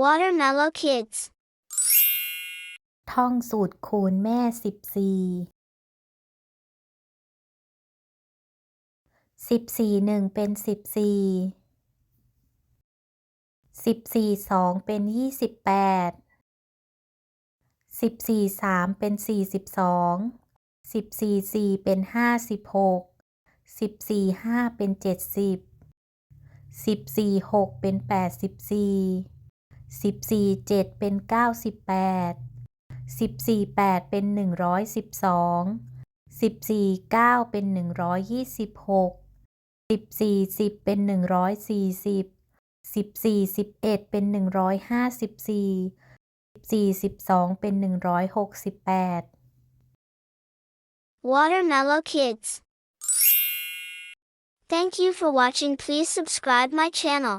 Watermellow Kids ท่องสูตรคูณแม่สิบสี่สิบสี่หนึ่งเป็นสิบสี่สิบสี่สองเป็นยี่สิบแปดสิบสี่สามเป็นสี่สิบสองสิบสี่สี่เป็นห้าสิบหกสิบสี่ห้าเป็นเจ็ดสิบสิบสี่หกเป็นแปดสิบสี่ สิบสี่เจ็ดเป็นเก้าสิบแปดสิบสี่แปดเป็นหนึ่งร้อยสิบสองสิบสี่เก้าเป็นหนึ่งร้อยยี่สิบหกสิบสี่สิบเป็นหนึ่งร้อยสี่สิบสิบสี่สิบเอ็ดเป็นหนึ่งร้อยห้าสิบสี่สิบสี่สิบสองเป็นหนึ่งร้อยหกสิบแปด Watermellow Kids Thank you for watching please subscribe my channel